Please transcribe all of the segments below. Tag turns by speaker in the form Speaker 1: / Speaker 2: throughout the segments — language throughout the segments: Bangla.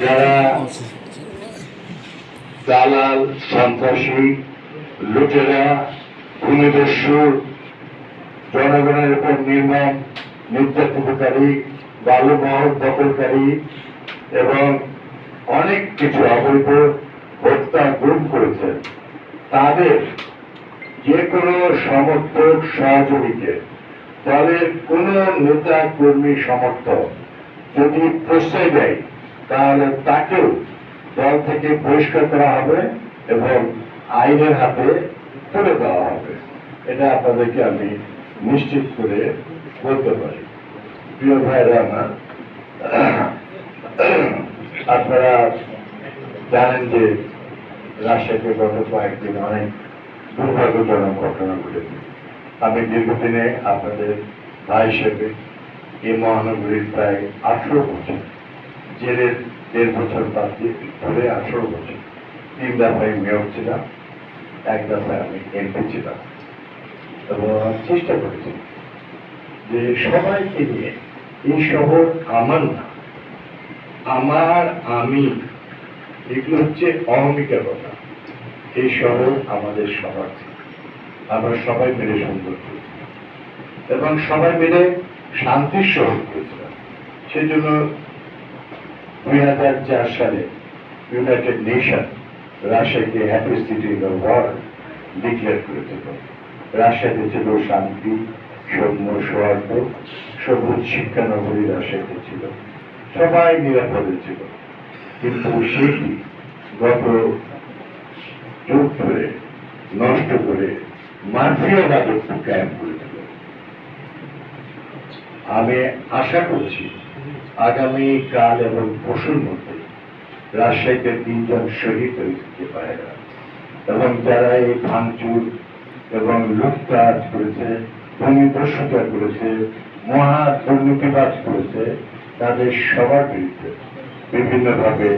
Speaker 1: যারা দালাল, সন্ত্রাসী, লুটেরা ভূমিদস্যু জনগণের উপর নির্মম, নির্যাতিতকারী, বালুমহল দখলকারী এবং অনেক কিছু অবৈধ হত্যা গুম করেছেন তাদের যে কোনো সমর্থক সহযোগীকে, দলের কোনো নেতা, কর্মী, সমর্থক যদি প্রশ্রয় দেয় তাহলে তাকেও দল থেকে বহিষ্কার করা হবে এবং আইনের হাতে তুলে দেওয়া হবে। এটা আপনাদেরকে আমি নিশ্চিত করে বলতে পারি। প্রিয় ভাইরা আমার, আপনারা জানেন যে রাজশাহীতে গত কয়েকদিন অনেক দুর্ভাগ্যজনক ঘটনা ঘটেছে। আমি দীর্ঘদিনে আপনাদের ভাই হিসেবে এই মহানগরীর প্রায় আঠেরো বছর জেলের দেড় বছর বাদ দিয়ে ধরে আঠেরো বছর। তিন দফায় মেয়র ছিলাম, এক দফায় আমি এমপি ছিলাম। এবং চেষ্টা করেছি যে সবাইকে নিয়ে, এই শহর আমার না, আমার আমি, এগুলো হচ্ছে অহমিকা কথা এই শহর আমাদের সবার আমরা সবাই মিলে সুন্দর এবং সবাই মিলে শান্তির শহর করেছিলাম। সেই জন্য দুই হাজার চার সালে ইউনাইটেড নেশন রাশিয়াকে happy city in the world declare করেছিল রাশিয়াতে ছিল শান্তি সৌম্য সৌহার্দ্য, সবুজ শিক্ষানগরী রাশিয়াতে ছিল। সবাই নিরাপদে ছিল। কিন্তু সেটি গত যুগ ধরে নষ্ট করে মাফিয়া রাজত্ব কায়েম করেছিল আমি আশা করছি আগামী কাল এবং পশুর মধ্যে রাজশাহীতে তিনজন শহীদ হয়েছে পায়রা এবং যারা এই ভাঙচুর এবং লুটতাজ করেছে ভূমিদস্যুতা করেছে, মহা দুর্নীতিবাজ করেছে, তাদের সবার বিরুদ্ধে বিভিন্নভাবে,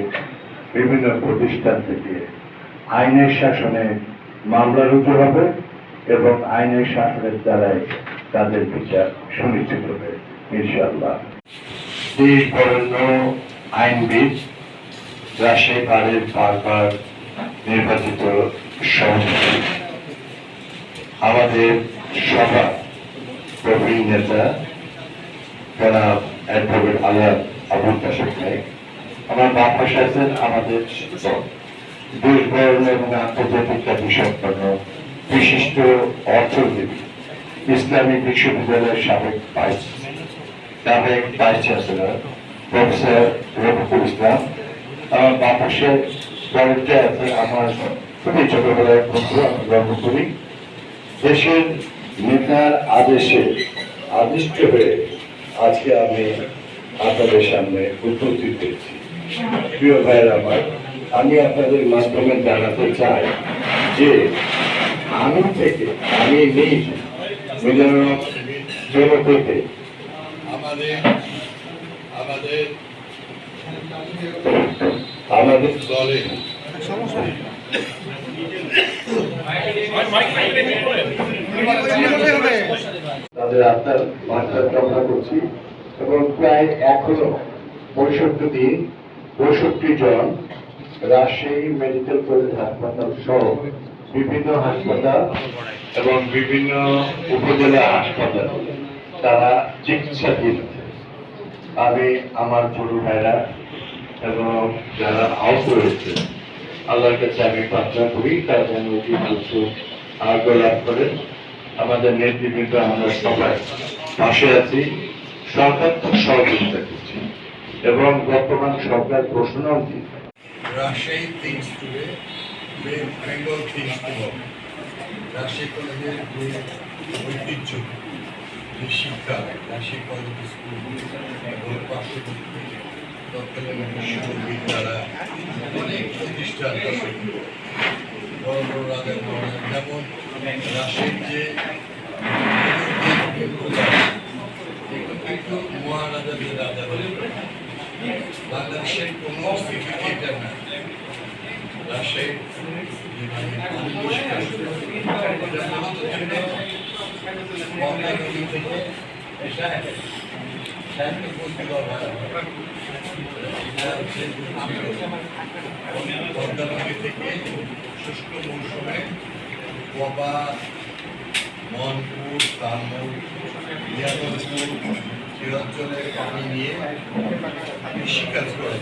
Speaker 1: বিভিন্ন প্রতিষ্ঠান থেকে আইনের শাসনে মামলা রুজু হবে এবং আইনের শাসনের দ্বারাই তাদের বিচার সুনিশ্চিত হবে, ইনশাআল্লাহ। দেশ বরেণ্য আইনবিদ রাজশাহী বারের বারবার নির্বাচিত সভাপতি আমাদের সভা প্রবীণ নেতা জনাব অ্যাডভোকেট আলাদ আবুল কাশেম ভাই, আমার বাপ পাশে আছেন আমাদের দেশ বরণ এবং আন্তর্জাতিক খ্যাতি সম্পন্ন বিশিষ্ট অর্থনীতি ইসলামী বিশ্ববিদ্যালয়ের সাবেক ভাইস সাবেক vice chancellor professor Rafiqul Islam. আমার পরেরটা আছে আমার খুবই ছোটবেলার বন্ধু, আমি গর্ব করি। দেশের নেতার আদেশে, আদিষ্ট হয়ে আজকে আমি আপনাদের সামনে উপস্থিত হয়েছি। প্রিয় ভাইয়ের আমার, আমি আপনাদের মাধ্যমে জানাতে চাই যে, আমি থেকে, আমি নিজ মিলনায়ক জনপথে তাদের আত্মার মাত্রা কামনা করছি এবং প্রায় এখনও পঁয়ষট্টি দিন পঁয়ষট্টি জন রাজশাহী মেডিকেল কলেজ হাসপাতাল সহ বিভিন্ন হাসপাতাল এবং বিভিন্ন উপজেলা হাসপাতাল। তারা চিকিৎসাধীন আছে। আমি আমার ছোট ভাইরা এবং যারা আহত হয়েছে, আল্লাহর কাছে আমি প্রার্থনা করি, তারা যেন অতি দ্রুত আরোগ্য লাভ করেন। আমাদের নেতৃবৃন্দ, আমরা সবাই পাশে আছি। সরকার খুব সহযোগিতা করছি এবং বর্তমান সরকার ঘোষণাও দিচ্ছে
Speaker 2: Rajshahi things today Bengal things today Rajshahi কলেজের ঐতিহ্য। যে শিক্ষা রাজশাহী কলেজ স্কুল এবং পার্শ্ববর্তী তৎকালীন বিশ্ববিদ্যালয় অনেক প্রতিষ্ঠান। বড় বড় রাজার যেমন রাজশাহীর যে কিন্তু মহারাজাদের রাজা বলে বাংলাদেশের কোনো এটা না রাজশাহীর ছিল গঙ্গা থেকে এসে
Speaker 1: মৌসুমে গোবা মনপুর তামুল ইয়াদবপুর অঞ্চলের পানি নিয়ে কৃষিকাজ করে